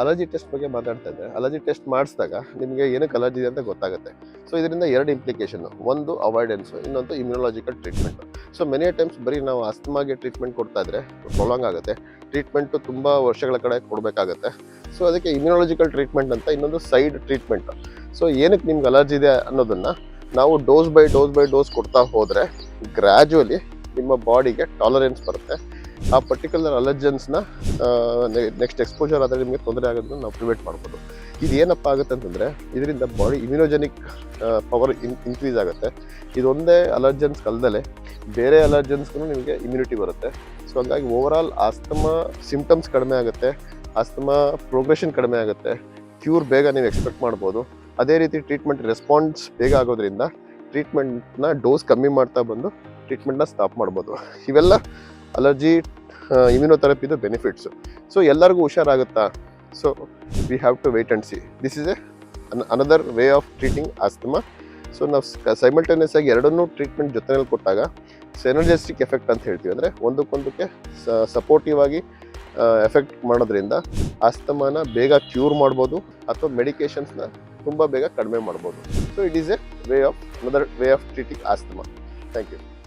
Allergy test ಬಗ್ಗೆ ಮಾತಾಡ್ತಾ ಇದ್ದೆ. ಅಲರ್ಜಿ ಟೆಸ್ಟ್ ಮಾಡಿಸಿದಾಗ ನಿಮಗೆ ಏನಕ್ಕೆ ಅಲರ್ಜಿ ಇದೆ ಅಂತ ಗೊತ್ತಾಗುತ್ತೆ. ಸೊ ಇದರಿಂದ ಎರಡು ಇಂಪ್ಲಿಕೇಶನ್ ಒಂದು ಅವಾಯ್ಡೆನ್ಸ್ ಇನ್ನೊಂದು immunological treatment so many times ಬರೀ ನಾವು ಅಸ್ತಮಾಗೆ ಟ್ರೀಟ್ಮೆಂಟ್ ಕೊಡ್ತಾ ಇದ್ರೆ ಪ್ರೊಲಾಂಗ್ ಆಗುತ್ತೆ. ಟ್ರೀಟ್ಮೆಂಟು ತುಂಬ ವರ್ಷಗಳ ಕಡೆ ಕೊಡಬೇಕಾಗತ್ತೆ. ಸೊ ಅದಕ್ಕೆ ಇಮ್ಯುನಾಲಜಿಕಲ್ ಟ್ರೀಟ್ಮೆಂಟ್ ಅಂತ ಇನ್ನೊಂದು ಸೈಡ್ ಟ್ರೀಟ್ಮೆಂಟ್ ಸೊ ಏನಕ್ಕೆ ನಿಮ್ಗೆ ಅಲರ್ಜಿ ಇದೆ ಅನ್ನೋದನ್ನು ನಾವು dose by dose by dose ಕೊಡ್ತಾ ಹೋದರೆ ಗ್ರ್ಯಾಜುವಲಿ ನಿಮ್ಮ ಬಾಡಿಗೆ ಟಾಲರೆನ್ಸ್ ಬರುತ್ತೆ. ಆ ಪರ್ಟಿಕ್ಯುಲರ್ ಅಲರ್ಜೆನ್ಸ್ನ ನೆಕ್ಸ್ಟ್ ಎಕ್ಸ್ಪೋಜರ್ ಆದರೆ ನಿಮಗೆ ತೊಂದರೆ ಆಗೋದನ್ನ ನಾವು ಪ್ರಿವೆಂಟ್ ಮಾಡ್ಬೋದು. ಇದು ಏನಪ್ಪ ಆಗುತ್ತೆ ಅಂತಂದರೆ, ಇದರಿಂದ body immunogenic power in increase ಆಗುತ್ತೆ. ಇದೊಂದೇ ಅಲರ್ಜೆನ್ಸ್ ಕಲ್ದಲೆ ಬೇರೆ ಅಲರ್ಜನ್ಸ್ಗೂ ನಿಮಗೆ ಇಮ್ಯುನಿಟಿ ಬರುತ್ತೆ. ಸೊ ಹಂಗಾಗಿ ಓವರಾಲ್ ಆಸ್ತಮಾ ಸಿಂಪ್ಟಮ್ಸ್ ಕಡಿಮೆ ಆಗುತ್ತೆ ಆಸ್ತಮಾ ಪ್ರೋಗ್ರೆಷನ್ ಕಡಿಮೆ ಆಗುತ್ತೆ ಕ್ಯೂರ್ ಬೇಗ ನೀವು ಎಕ್ಸ್ಪೆಕ್ಟ್ ಮಾಡ್ಬೋದು. ಅದೇ ರೀತಿ ಟ್ರೀಟ್ಮೆಂಟ್ ರೆಸ್ಪಾನ್ಸ್ ಬೇಗ ಆಗೋದ್ರಿಂದ ಟ್ರೀಟ್ಮೆಂಟ್ನ ಡೋಸ್ ಕಮ್ಮಿ ಮಾಡ್ತಾ ಬಂದು ಟ್ರೀಟ್ಮೆಂಟ್ನ ಸ್ಟಾಪ್ ಮಾಡ್ಬೋದು. ಇವೆಲ್ಲ ಅಲರ್ಜಿ ಇಮ್ಯುನೋಥೆರಪಿದು ಬೆನಿಫಿಟ್ಸು ಸೊ ಎಲ್ಲರಿಗೂ ಹುಷಾರಾಗುತ್ತಾ? So we have to wait and see this is a another way of treating asthma so ನಾವು ಸೈಮಲ್ಟೇನಿಯಸ್ ಆಗಿ ಎರಡನ್ನೂ ಟ್ರೀಟ್ಮೆಂಟ್ ಜೊತೆಯಲ್ಲಿ ಕೊಟ್ಟಾಗ ಸೆನರ್ಜೆಸ್ಟಿಕ್ ಎಫೆಕ್ಟ್ ಅಂತ ಹೇಳ್ತೀವಿ. ಅಂದರೆ ಒಂದಕ್ಕೊಂದಕ್ಕೆ ಸಪೋರ್ಟಿವ್ ಆಗಿ ಎಫೆಕ್ಟ್ ಮಾಡೋದ್ರಿಂದ ಆಸ್ತಮಾನ ಬೇಗ ಕ್ಯೂರ್ ಮಾಡ್ಬೋದು. ಅಥವಾ ಮೆಡಿಕೇಶನ್ಸ್ನ ತುಂಬ ಬೇಗ ಕಡಿಮೆ ಮಾಡ್ಬೋದು. So it is a way of another way of treating asthma thank you